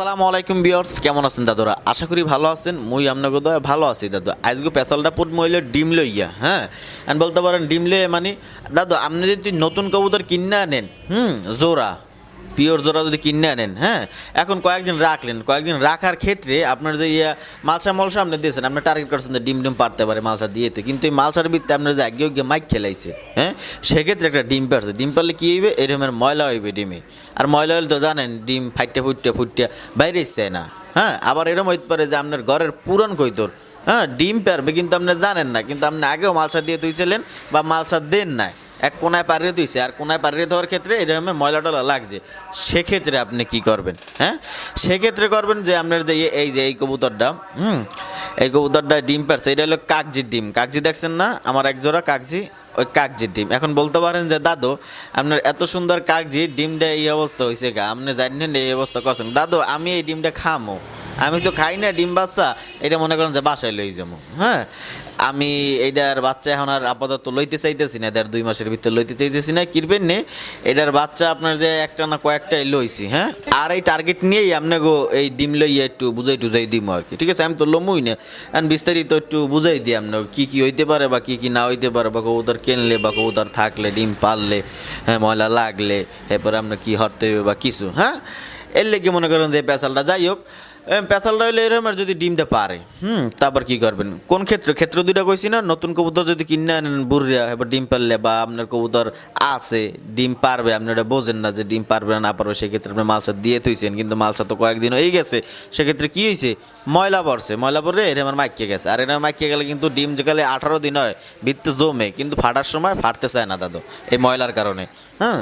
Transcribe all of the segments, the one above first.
আসসালামু আলাইকুম বিয়ার্স কেমন আছেন দাদুরা? আশা করি ভালো আছেন, মুই আপনাকে দয়া ভালো আছি দাদু। আজকে পেশালটা পুট মইলে ডিম লইয়া হ্যাঁ? আর বলতে পারেন, ডিম লইয়া মানে দাদু, আপনি যদি নতুন কবুতর কিনে আনেন হুম, জোড়া পিওর জোড়া যদি কিনে আনেন হ্যাঁ? এখন কয়েকদিন রাখলেন, কয়েকদিন রাখার ক্ষেত্রে আপনার যে মালসা মলসা আপনি দিয়েছেন আপনি টার্গেট করছেন যে ডিম ডিম পারতে পারে মালসা দিয়ে তো, কিন্তু এই মালসার ভিত্তিতে আপনার যে আগে গিয়ে মাইক খেলাইছে হ্যাঁ? সেক্ষেত্রে একটা ডিম পারছে, ডিম পারলে কী হইবে? এরকমের ময়লা হইবে ডিমে। আর ময়লা হইলে তো জানেন, ডিম ফাইটে ফুটতে ফুটতে বাইরে যায় না হ্যাঁ? আবার এরকম হইতে পারে যে আপনার ঘরের পুরান কৈতর হ্যাঁ? ডিম পারবে কিন্তু আপনি জানেন না, কিন্তু আপনি আগেও মালসা দিয়ে তুইছিলেন বা মালসা দেন নাই। এক কোনায় পারিয়ে দিয়েছে আর কোনায় পারিয়ে দেওয়ার ক্ষেত্রে এরকমের ময়লা টলা লাগছে। সেক্ষেত্রে আপনি কি করবেন হ্যাঁ? সেক্ষেত্রে করবেন যে আপনার যে এই যে এই কবুতরটা, হুম? এই কবুতরটা ডিম পারছে এটা হলো কাকজির ডিম। কাকজি দেখছেন না? আমার এক জোড়া কাকজি, ওই কাকজির ডিম। এখন বলতে পারেন যে, দাদু, আপনার এত সুন্দর কাকজি, ডিমটা এই অবস্থা হয়েছে গা, আপনি জানেন এই অবস্থা করছেন। দাদু, আমি এই ডিমটা খামো। আমি তো খাই না, ডিম বাচ্চা, এটা মনে করেন যে বাসায় লই যাব হ্যাঁ? আমি এইটার বাচ্চা এখন আর আপাতত লইতে চাইতেছি না দেড় দুই মাসের ভিতরে লইতে চাইতেছি না কিনবেন নে এটার বাচ্চা আপনার যে একটা না কয়েকটাই লইছি হ্যাঁ? আর এই টার্গেট নিয়েই আপনি গো এই ডিম লইয়া একটু বুঝাই টুজাই দিব আর কি, ঠিক আছে? আমি তো লমুই না। এখন বিস্তারিত একটু বুঝাই দিই আপনার কী কী হইতে পারে বা কী কী না হইতে পারে, বা কবুতর কিনলে, বা কবুতর থাকলে, ডিম পারলে হ্যাঁ ময়লা লাগলে, এরপরে আপনার কী হরতে হবে বা কিছু হ্যাঁ? এর লেগে মনে করেন যে পেশালটা যাই হোক পেশালটা হইলে এরকম আর যদি ডিমটা পারে, হুম তারপর কি করবেন? কোন ক্ষেত্রে? ক্ষেত্র দুইটা কইছি না, নতুন কবুতর যদি কিনে আনেন বুড়িয়া, এবার ডিম পারলে বা আপনার কবুতর আছে, ডিম পারবে আপনি ওটা বোঝেন না যে ডিম পারবে না পারবে, সেক্ষেত্রে আপনি মালসা দিয়ে থইছেন, কিন্তু মালসা তো কয়েকদিন হয়ে গেছে। সেক্ষেত্রে কি হয়েছে ময়লা পড়ছে, ময়লা পড়ে এর আমার মাইকে গেছে, আর এর মাইকে গেলে কিন্তু ডিম যেকালে আঠারো দিন হয়, বৃত্তে জমে, কিন্তু ফাটার সময় ফাটতে চায় না দাদু, এই ময়লার কারণে হ্যাঁ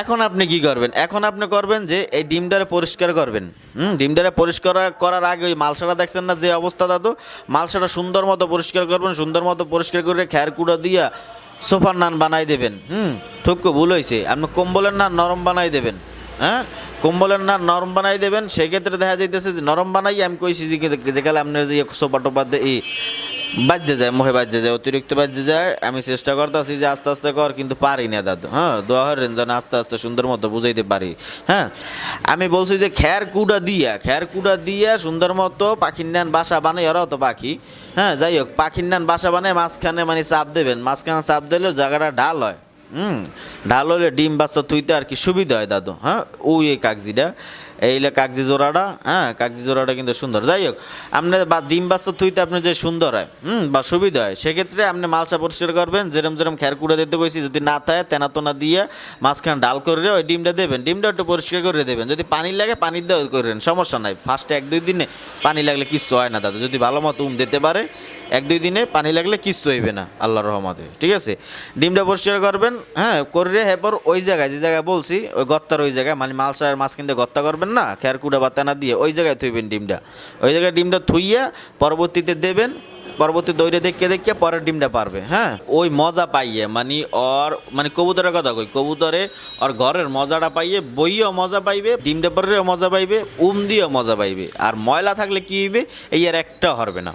এখন আপনি কি করবেন? এখন আপনি করবেন যে এই ডিমটারে পরিষ্কার করবেন, হুম ডিমটারে পরিষ্কার করার আগে ওই মালসাটা দেখছেন না যে অবস্থা, দাদু? মালসাটা সুন্দর মতো পরিষ্কার করবেন, সুন্দর মতো পরিষ্কার করে খ্যার কুড়া দিয়া সোফার নান বানাই দেবেন। হুম? থুকু, ভুল হয়েছে আপনি কম্বলের নান নরম বানাই দেবেন। হ্যাঁ? কম্বলের না নরম বানাই দেবেন। সেক্ষেত্রে দেখা যাইতেছে যে নরম বানাই, আমি কইছি যে যেখানে আপনার যে সোফা টোপা দিয়ে বাজে যায় মোহে বাজে যায়, অতিরিক্ত বাজে যায়। আমি চেষ্টা করতেছি যে আস্তে আস্তে কর, কিন্তু পারি না দাদু হ্যাঁ? দোয়া হরেন যেন আস্তে আস্তে সুন্দর মতো বুঝাইতে পারি হ্যাঁ? আমি বলছি যে খ্যার কুড়া দিয়া খ্যার কুড়া দিয়া সুন্দর মতো পাখির নান বাসা বানাই, ওরাও তো পাখি হ্যাঁ? যাই হোক, পাখির নান বাসা বানায় মাঝখানে মানে চাপ দেবেন, মাঝখানে চাপ দিলে জায়গাটা ঢাল হয়, হুম? ঢাল হলে ডিম বাচ্চা থুইতে আর কি সুবিধা হয় দাদু হ্যাঁ? ওই কাগজিটা। এইলে কাগজি জোড়াটা হ্যাঁ কাগজি জোড়াটা কিন্তু সুন্দর। যাই হোক আপনি বা ডিম বাচ্চা থুইতে আপনি যে সুন্দর হয়, হুম, বা সুবিধা হয়, সেক্ষেত্রে আপনি মালসা পরিষ্কার করবেন, যেরম যেরম খ্যার কুড়ে দিতে কইছি, যদি না থাকে, তেনা তোনা দিয়ে মাঝখানে ডাল করে ওই ডিমটা দেবেন। ডিমটা একটু পরিষ্কার করে দেবেন। যদি পানি লাগে, পানি দিয়ে করেন সমস্যা নাই। ফার্স্টে এক দুই দিনে পানি লাগলে কিচ্ছু হয় না দাদা। যদি ভালো মতো উম দিতে পারে, এক দুই দিনে পানি লাগলে কিচ্ছু হইবে না আল্লাহ রহমতে। ঠিক আছে? ডিমটা পরিষ্কার করবেন হ্যাঁ করে এরপর ওই জায়গায়, যে জায়গায় বলছি, ওই গত্তার ওই জায়গায় মানে মালসার মাছ কিনতে গত্তা করবেন না, খেয়ার কুড়া বা তেনা দিয়ে ওই জায়গায় থুইবেন ডিমটা। ওই জায়গায় ডিমটা থুইয়া পরবর্তীতে দেবেন, পরবর্তী দৌড়ে দেখে দেখে পরের ডিমটা পারবে হ্যাঁ? ওই মজা পাইয়ে মানে ওর মানে কবুতরের কথা কই, কবুতরে ওর ঘরের মজাটা পাইয়ে বইও মজা পাইবে, ডিমটা পরেও মজা পাইবে, উম দিয়েও মজা পাইবে। আর ময়লা থাকলে কী হইবে, এই আর একটা হরবে না।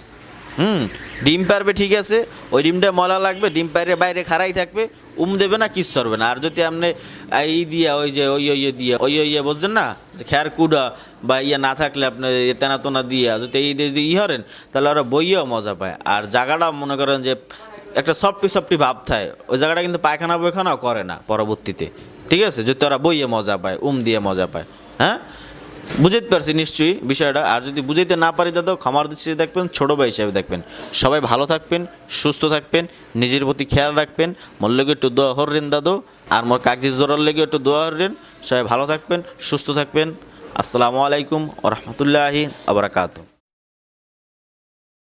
হুম, ডিম পারবে ঠিক আছে, ওই ডিমটা ময়লা লাগবে, ডিম পারে বাইরে খাড়াই থাকবে উম দেবে না, কিচ্ছু হবে না। আর যদি আপনি এই দিয়া, ওই যে, ওই ওই দিয়া, ওই ওই ইয়ে বুঝছেন না, যে খেয়ার কুড়া বা ইয়ে না থাকলে আপনি তেনা তোনা দিয়া, যদি এই যদি ই হরেন, তাহলে ওরা বইয়েও মজা পায়। আর জায়গাটা মনে করেন যে একটা সফটি সফটি ভাব থাকে। ওই জায়গাটা কিন্তু পায়খানা বইখানাও করে না পরবর্তীতে। ঠিক আছে? যদি ওরা বইয়ে মজা পায়, উম দিয়ে মজা পায়। হ্যাঁ? বুঝাইতে পারছি নিশ্চয়ই বিষয়টা। আর যদি বুঝাইতে না পারি দাদা, ক্ষমার দৃষ্টিতে দেখবেন, ছোটো ভাই হিসাবে দেখবেন। সবাই ভালো থাকবেন, সুস্থ থাকবেন, নিজের প্রতি খেয়াল রাখবেন। মোর লেগে একটু দোয়া হরেন দাদু, আর মোর কাগজের জোরার লেগে একটু দোয়া হরেন সবাই ভালো থাকবেন, সুস্থ থাকবেন। আসসালামু আলাইকুম ও আবরাকাতু